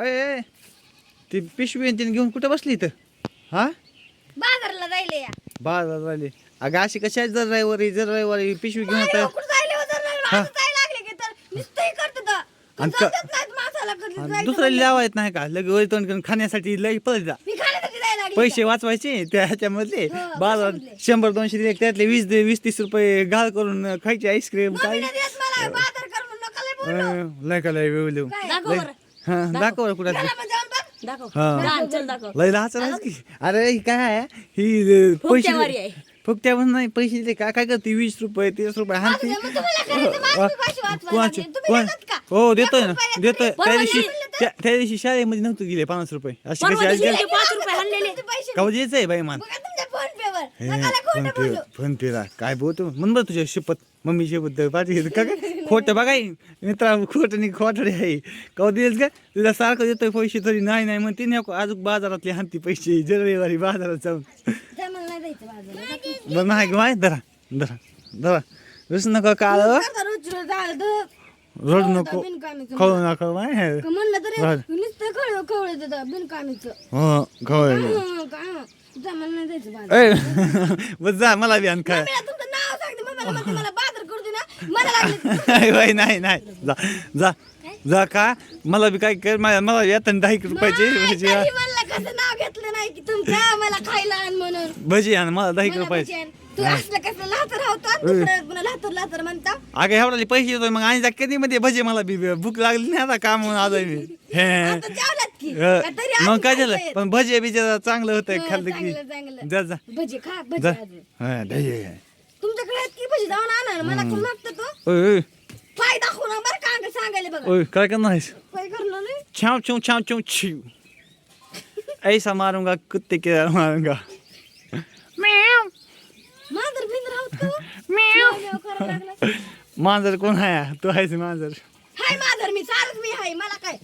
अय ती पिशवी आणि तिने घेऊन कुठे बसली इथं हा बाजारला जायले या बाजार आली अगं अशी कशा जर रविवारी जर रविवारी पिशवी घेऊन कुठं जायले हो जर हा. माझं जायला लागले की तर नुसतंही करते तर. आणि जाऊ का- देत नाहीत माणसाला कधी आणि जायचं दुसऱ्याला म्हणलं. लावा येत नाही का लगे वरी तोंड करून खाण्यासाठी लई पळत जा मी खाण्यासाठी जायला लागली पैसे वाचवायचे त्या ह्याच्यामधले हो, बाजार कशामधले? शंभर दोनशे दिले त्यातले वीस वीस तीस रुपये घाल करून खायचे आईस्क्रीम काय मम्मीने देत मला बाजार कर म्हणून नका लय बोलू. अं, लय का लय वेळ काय? दाखव बरं हा दाखव. कुठं. दाखव. हा. लहान, चल दाखव. लय की. अरे ही काय आहे? ही अं, आहे. पैसे फुकट्या पण नाही पैसे दिले काय काय करते? वीस रुपये तीस रुपये हा असू दे, मग तुम्हाला करायचं, माझं मी पैसे वाचवायला कोणाचे? लागले. तुम्ही कोण देतात का? हो देतोय ना. देतोय. त्या परवा दिवशी दिली त्या त्या दिवशी शाळेमध्ये नव्हते गेले पन्नास रुपये. अशी परवा कशी दिवशी आहे? ते पाच रुपये हल्लेले तुमचे पैसे का द्यायचंय बाई मान? बघा तुमच्या फोन हे, खोटं पे बोलू. फोन पेला काय बोलतो? म्हण बरं तुझ्या शपथ मम्मी शपथ पाठी का काय खोटं बघाय मित्रा खोटं नाही खोटं आहे कवा देईल का तुला सारखं देतोय पैसे तरी नाही नाही म्हणते नको अजून बाजारातले हानती पैसे रविवारी बाजारात जाऊन. बरं नाही माय धरा धरा धरा. नका काळ आता रोज झालं तर रोड नको. नका का खवळ बिनकामीचं. हो खवळ हं, का हं. ए जा मला बी आण काय मम्मीला तुमचं नाव सांगते मम्मीला म्हणते मला बाजार करू दे ना. मला लागले नाही नाही नाही. जा जा. जा का? मला बी काय कर मला मला दहा एक रुपयाचे भजी. आण. तरी म्हणलं कसं नाव घेतलं नाही की तुमचं? मला खायला आण म्हणून. भजी आण मला दहा एक मला रुपयाचे भजी आण. तू असलं कसं लातर राहतो दुसरं पुन्हा लातर लातर म्हणता. अगं एवढाले पैसे येतोय मग आणि जा कधी मध्ये भजी मला बी भूक लागली नाही आता काम आलोय मी. हे. आता जेवलात की? अ, का तरी मग काय झालं? पण भजी बिजी चांगलं होतंय हं, खाल्लं की. चांगलं. जा जा. भजी खा भजी जा. अजून. हा, जाऊन आणा मला कोण मागतं तो. ओय ओय. पाय दाखवू ना बरं का अंग सांगायला बघा. ओय काय करणार आहेस? काय करणार नाही छाव छाव छू छिव ऐसा मारूंगा कुत्ते के मारूंगा. म्याव. मांजर बिंजर आहोत का? हो? म्याव म्याव करायला लागला. मांजर कोण आहे? तू आहेस मांजर. हाय मांजर मी चालत मी हाय मला काय?